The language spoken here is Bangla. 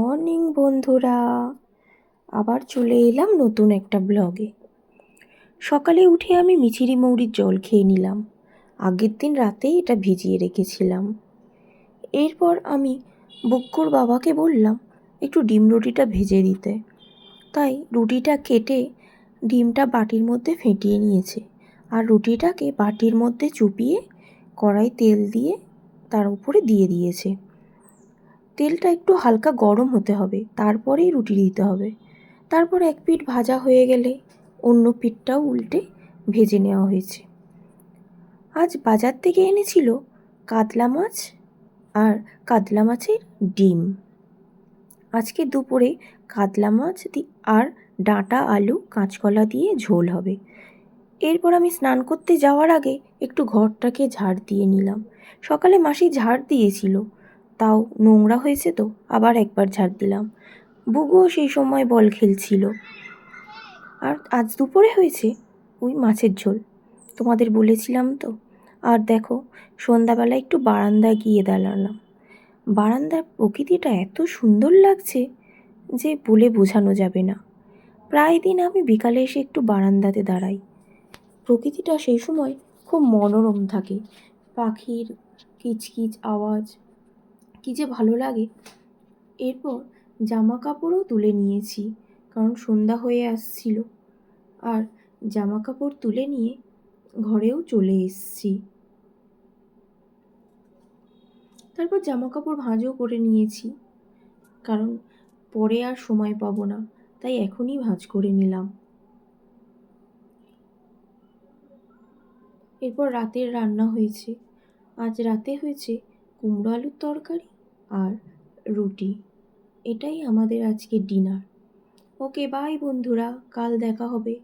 মর্নিং, বন্ধুরা। আবার চলে এলাম নতুন একটা ব্লগে। সকালে উঠে আমি মিছিরি মৌরির জল খেয়ে নিলাম। আগের দিন রাতেই এটা ভিজিয়ে রেখেছিলাম। এরপর আমি বুক্কুর বাবাকে বললাম, একটু ডিম রুটিটা ভেজে দিতে তাই রুটিটা কেটে ডিমটা বাটির মধ্যে ফেটিয়ে নিয়েছে আর রুটিটাকে বাটির মধ্যে চুপিয়ে কড়াই তেল দিয়ে তার উপরে দিয়ে দিয়েছে। তেলটা একটু হালকা গরম হতে হবে, তারপরেই রুটি দিতে হবে। তারপর এক পিঠ ভাজা হয়ে গেলে অন্য পিঠটাও উল্টে ভেজে নেওয়া হয়েছে। আজ বাজার থেকে এনেছিল কাতলা মাছ আর কাতলা মাছের ডিম। আজকে দুপুরে কাতলা মাছ আর ডাঁটা, আলু, কাঁচকলা দিয়ে ঝোল হবে। এরপর আমি স্নান করতে যাওয়ার আগে একটু ঘরটাকে ঝাড় দিয়ে নিলাম। সকালে মাসি ঝাড় দিয়েছিল। তাও নোংরা হয়েছে তো, আবার একবার ঝাড় দিলাম। বুগুও সেই সময় বল খেলছিল। আর আজ দুপুরে হয়েছে? ওই মাছের ঝোল। তোমাদের বলেছিলাম তো। আর দেখো, সন্ধ্যাবেলা একটু বারান্দায় গিয়ে দাঁড়ালাম। বারান্দার প্রকৃতিটা এত সুন্দর লাগছে যে বলে বোঝানো যাবে না। প্রায় দিন আমি বিকালে এসে একটু বারান্দাতে দাঁড়াই। প্রকৃতিটা সেই সময় খুব মনোরম থাকে। পাখির কিচকিচ আওয়াজ কী যে ভালো লাগে। এরপর জামা কাপড়ও তুলে নিয়েছি, কারণ সন্ধ্যা হয়ে আসছিল। আর জামা কাপড় তুলে নিয়ে ঘরেও চলে এসেছি। তারপর জামা কাপড় ভাঁজও করে নিয়েছি, কারণ পরে আর সময় পাবো না, তাই এখনই ভাঁজ করে নিলাম। এরপর রাতের রান্না হয়েছে। আজ রাতে হয়েছে কুমড়ো আলুর তরকারি আর রুটি। এটাই আমাদের আজকে ডিনার ওকে বাই বন্ধুরা। কাল দেখা হবে।